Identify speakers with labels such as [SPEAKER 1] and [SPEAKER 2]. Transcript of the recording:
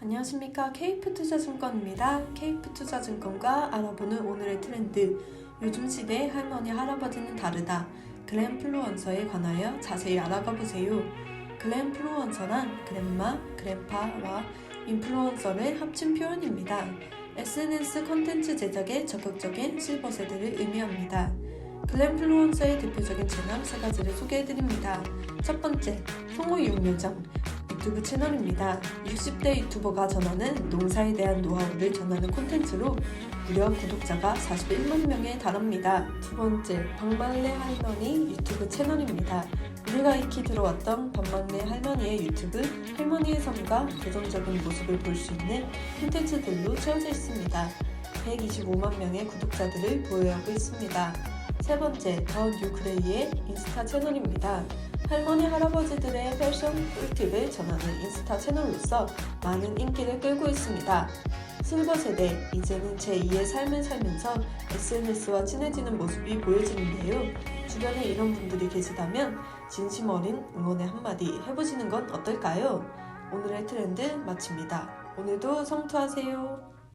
[SPEAKER 1] 안녕하십니까 케이프투자증권입니다. 케이프투자증권과 알아보는 오늘의 트렌드 요즘 시대 할머니 할아버지는 다르다 글램플루언서에 관하여 자세히 알아가 보세요. 글램플루언서란 그랜마, 그랜파와 인플루언서를 합친 표현입니다. SNS 컨텐츠 제작에 적극적인 실버 세대를 의미합니다. 글램플루언서의 대표적인 채널 세 가지를 소개해드립니다. 첫 번째, 송호 육묘정 유튜브 채널입니다. 60대 유튜버가 전하는 농사에 대한 노하우를 전하는 콘텐츠로 무려 구독자가 41만 명에 달합니다. 두 번째, 박말레 할머니 유튜브 채널입니다. 우리가 익히 들어왔던 박말레 할머니의 유튜브 할머니의 삶과 도전적인 모습을 볼 수 있는 콘텐츠들로 채워져 있습니다. 125만 명의 구독자들을 보유하고 있습니다. 세 번째, 더 뉴그레이의 인스타 채널입니다. 할머니 할아버지들의 패션 꿀팁을 전하는 인스타 채널로서 많은 인기를 끌고 있습니다. 실버 세대, 이제는 제2의 삶을 살면서 SNS와 친해지는 모습이 보여지는데요. 주변에 이런 분들이 계시다면 진심 어린 응원의 한마디 해보시는 건 어떨까요? 오늘의 트렌드 마칩니다. 오늘도 성투하세요.